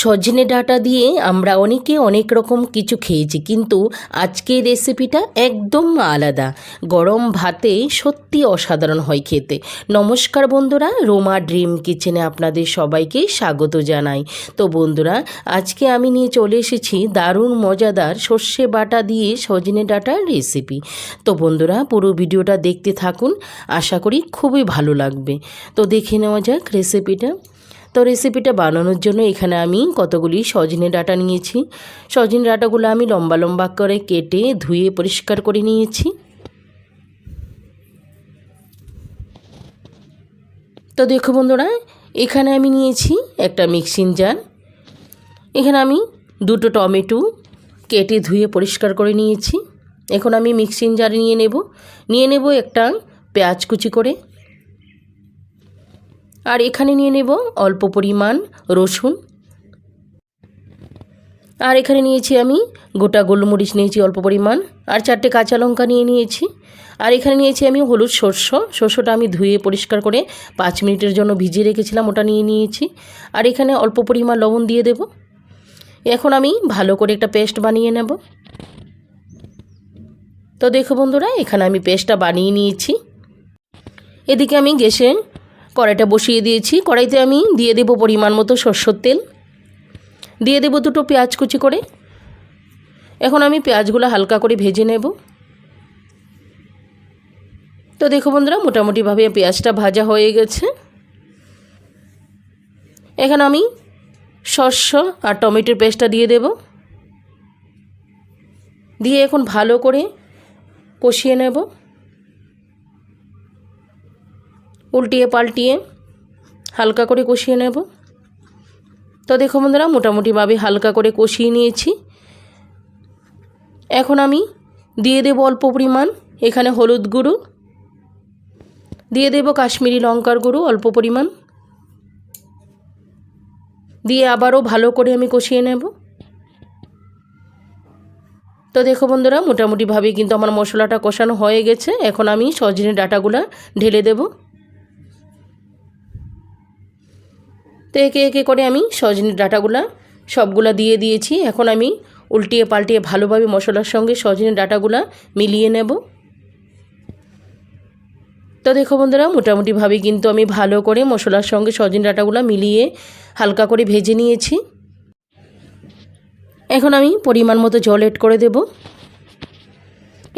সজনে ডাঁটা দিয়ে আমরা অনেকে অনেক রকম কিছু খেয়েছি, কিন্তু আজকের রেসিপিটা একদম আলাদা। গরম ভাতে সত্যি অসাধারণ হয় খেতে। নমস্কার বন্ধুরা, রোমা ড্রিম কিচেনে আপনাদের সবাইকে স্বাগত জানাই। তো বন্ধুরা, আজকে আমি নিয়ে চলে এসেছি দারুণ মজাদার সর্ষে বাটা দিয়ে সজনে ডাঁটার রেসিপি। তো বন্ধুরা, পুরো ভিডিওটা দেখতে থাকুন, আশা করি খুবই ভালো লাগবে। তো দেখে নেওয়া যাক রেসিপিটা। তো রেসিপিটা বানানোর জন্য এখানে আমি কতগুলি সজনে ডাঁটা নিয়েছি। সজনে ডাঁটাগুলো আমি লম্বা লম্বা করে কেটে ধুয়ে পরিষ্কার করে নিয়েছি। তো দেখো বন্ধুরা, এখানে আমি নিয়েছি একটা মিক্সিং জার এখানে আমি দুটো টমেটো কেটে ধুয়ে পরিষ্কার করে নিয়েছি। এখন আমি মিক্সিং জারে নিয়ে নেব। নিয়ে নেব একটা পেঁয়াজ কুচি করে। আর এখানে নিয়ে নেব অল্প পরিমাণ রসুন। আর এখানে নিয়েছি আমি গোটা গোলমরিচ নিয়েছি অল্প পরিমাণ, আর চারটে কাঁচা লঙ্কা নিয়ে নিয়েছি। আর এখানে নিয়েছি আমি হলুদ শস্য শস্যটা আমি ধুয়ে পরিষ্কার করে পাঁচ মিনিটের জন্য ভিজিয়ে রেখেছিলাম, ওটা নিয়ে নিয়েছি। আর এখানে অল্প পরিমাণ লবণ দিয়ে দেব। এখন আমি ভালো করে একটা পেস্ট বানিয়ে নেব। তো দেখো বন্ধুরা, এখানে আমি পেস্টটা বানিয়ে নিয়েছি। এদিকে আমি গ্যাসে কড়াইটা বসিয়ে দিয়েছি। কড়াইতে আমি দিয়ে দেবো পরিমাণ মতো সর্ষের তেল। দিয়ে দেবো দুটো পেঁয়াজ কুচি করে। এখন আমি পেঁয়াজগুলো হালকা করে ভেজে নেব। তো দেখো বন্ধুরা, মোটামুটিভাবে পেঁয়াজটা ভাজা হয়ে গেছে। এখন আমি শস্য আর টমেটোর পেস্টটা দিয়ে দেব। দিয়ে এখন ভালো করে কষিয়ে নেব। উল্টিয়ে পাল্টিয়ে হালকা করে কষিয়ে নেব। তো দেখো বন্ধুরা, মোটামুটিভাবে হালকা করে কষিয়ে নিয়েছি। এখন আমি দিয়ে দেব অল্প পরিমাণ এখানে হলুদ গুঁড়ো। দিয়ে দেব কাশ্মীরি লঙ্কার গুঁড়ো অল্প পরিমাণ। দিয়ে আবারও ভালো করে আমি কষিয়ে নেব। তো দেখো বন্ধুরা, মোটামুটিভাবে কিন্তু আমার মশলাটা কষানো হয়ে গেছে। এখন আমি সজনে ডাটাগুলো ঢেলে দেবো। তো একে একে করে আমি সজনের ডাটাগুলা সবগুলা দিয়ে দিয়েছি। এখন আমি উল্টিয়ে পাল্টিয়ে ভালোভাবে মশলার সঙ্গে সজনের ডাটাগুলা মিলিয়ে নেব। তো দেখো বন্ধুরা, মোটামুটিভাবে কিন্তু আমি ভালো করে মশলার সঙ্গে সজনে ডাটাগুলো মিলিয়ে হালকা করে ভেজে নিয়েছি। এখন আমি পরিমাণ মতো জল এড করে দেব।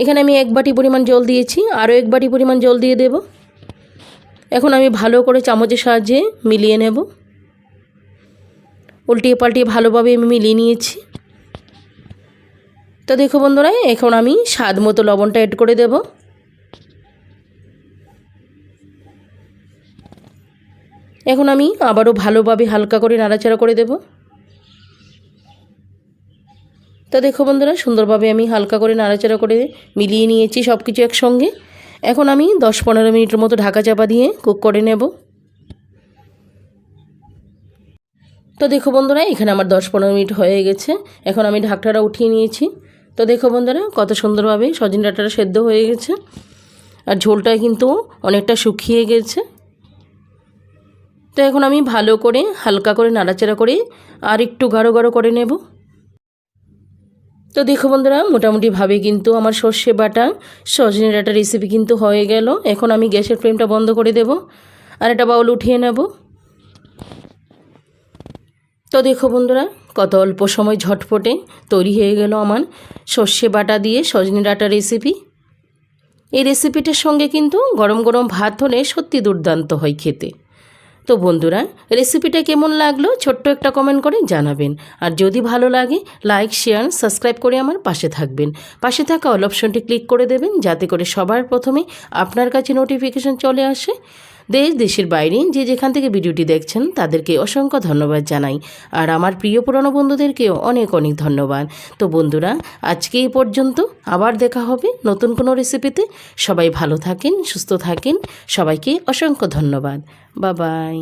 এখানে আমি এক বাটি পরিমাণ জল দিয়েছি, আরও এক বাটি পরিমাণ জল দিয়ে দেব। এখন আমি ভালো করে চামচের সাহায্যে মিলিয়ে নেব। উল্টিয়ে পাল্টিয়ে ভালোভাবে আমি মিলিয়ে নিয়েছি। তো দেখো বন্ধুরা, এখন আমি স্বাদ মতো লবণটা অ্যাড করে দেব। এখন আমি আবারও ভালোভাবে হালকা করে নাড়াচাড়া করে দেব। তো দেখো বন্ধুরা, সুন্দরভাবে আমি হালকা করে নাড়াচাড়া করে মিলিয়ে নিয়েছি সব কিছু একসঙ্গে। এখন আমি দশ পনেরো মিনিটের মতো ঢাকা চাপা দিয়ে কুক করে নেব। তো দেখো বন্ধুরা, এখানে আমার দশ পনেরো মিনিট হয়ে গেছে। এখন আমি ঢাকটাটা উঠিয়ে নিয়েছি। তো দেখো বন্ধুরা, কত সুন্দরভাবে সজিন ডাঁটাটা সেদ্ধ হয়ে গেছে। আর ঝোলটা কিন্তু অনেকটা শুকিয়ে গেছে। তো এখন আমি ভালো করে, হালকা করে নাড়াচাড়া করে আর একটু গাঢ় গাঢ় করে নেব। তো দেখো বন্ধুরা, মোটামুটিভাবে কিন্তু আমার সর্ষে বাটা, সজনে ডাটা রেসিপি কিন্তু হয়ে গেল। এখন আমি গ্যাসের ফ্লেমটা বন্ধ করে দেব। আর একটা বাউল উঠিয়ে নেব। তো দেখো বন্ধুরা, কত অল্প সময় ঝটপটে তৈরি হয়ে গেল আমার সর্ষে বাটা দিয়ে সজনে ডাটা রেসিপি এই রেসিপিটার সঙ্গে কিন্তু গরম গরম ভাত হলে সত্যি দুর্দান্ত হয় খেতে। তো বন্ধুরা রেসিপিটা কেমন লাগল ছোট্ট একটা কমেন্ট করে জানাবেন। আর যদি ভালো লাগে লাইক শেয়ার সাবস্ক্রাইব করে আমার পাশে থাকবেন। পাশে থাকা অল অপশনটি ক্লিক করে দেবেন, যাতে করে সবার প্রথমে আপনার কাছে নোটিফিকেশন চলে আসে। দেশ, দেশের বাইরে যে যেখান থেকে ভিডিওটি দেখছেন তাদেরকে অসংখ্য ধন্যবাদ জানাই। আর আমার প্রিয় পুরনো বন্ধুদেরকেও অনেক অনেক ধন্যবাদ। তো বন্ধুরা, আজকে এই পর্যন্ত আবার দেখা হবে নতুন কোনো রেসিপিতে। সবাই ভালো থাকেন, সুস্থ থাকেন। সবাইকে অসংখ্য ধন্যবাদ। বাবাই